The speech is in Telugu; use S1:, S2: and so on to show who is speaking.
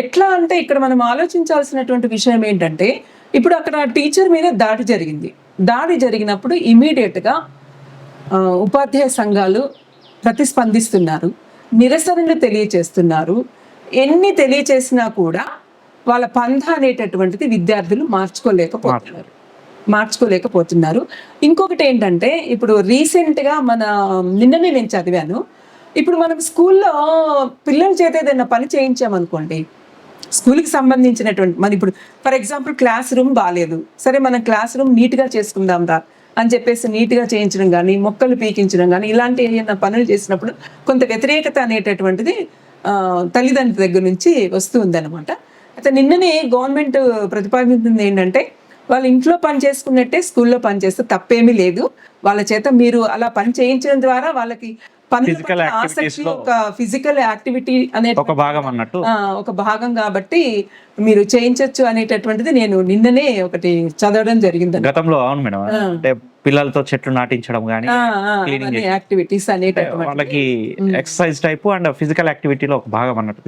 S1: ఎట్లా అంటే ఇక్కడ మనం ఆలోచించాల్సినటువంటి విషయం ఏంటంటే ఇప్పుడు అక్కడ టీచర్ మీద దాడి జరిగింది. దాడి జరిగినప్పుడు ఇమీడియట్గా ఉపాధ్యాయ సంఘాలు ప్రతిస్పందిస్తున్నారు నిరసనలు తెలియచేస్తున్నారు. ఎన్ని తెలియచేసినా కూడా వాళ్ళ పంధ అనేటటువంటిది విద్యార్థులు మార్చుకోలేకపోతున్నారు. మార్చుకోలేకపోతున్నారు. ఇంకొకటి ఏంటంటే ఇప్పుడు రీసెంట్గా మన నిన్ననే నేను చదివాను ఇప్పుడు మనం స్కూల్లో పిల్లల చేత ఏదైనా పని చేయించామనుకోండి స్కూల్కి సంబంధించినటువంటి మన ఇప్పుడు ఫర్ ఎగ్జాంపుల్ క్లాస్ రూమ్ బాగాలేదు సరే మనం క్లాస్ రూమ్ నీట్గా చేసుకుందాం రా అని చెప్పేసి నీట్గా చేయించడం కానీ మొక్కలు పీకించడం కానీ ఇలాంటి ఏమైనా పనులు చేసినప్పుడు కొంత వ్యతిరేకత అనేటటువంటిది తల్లిదండ్రుల దగ్గర నుంచి వస్తూ ఉందన్నమాట అయితే నిన్ననే గవర్నమెంట్ ప్రతిపాదించింది ఏంటంటే వాళ్ళు ఇంట్లో పని చేసుకున్నట్టే స్కూల్లో పని చేస్తే తప్పేమీ లేదు. వాళ్ళ చేత మీరు అలా పని చేయించడం ద్వారా వాళ్ళకి పనుల
S2: Physical
S1: పట్ల
S2: activities
S1: ఆసక్తి
S2: లో
S1: ఒక ఫిజికల్ యాక్టివిటీ అనే
S2: ఒక భాగం అన్నట్టు.
S1: ఒక భాగం కాబట్టి మీరు చేయించవచ్చు అనేటటువంటిది నేను నిన్ననే ఒకటి చదవడం జరిగింది.
S2: గతంలో అవును మేడం. అంటే పిల్లలతో చెట్లు నాటించడం కానీ క్లీనింగ్
S1: యాక్టివిటీస్ అనేటటువంటి
S2: వాళ్ళకి ఎక్సర్సైజ్ టైప్ అండ్ ఫిజికల్ యాక్టివిటీలో ఒక భాగం అన్నట్టు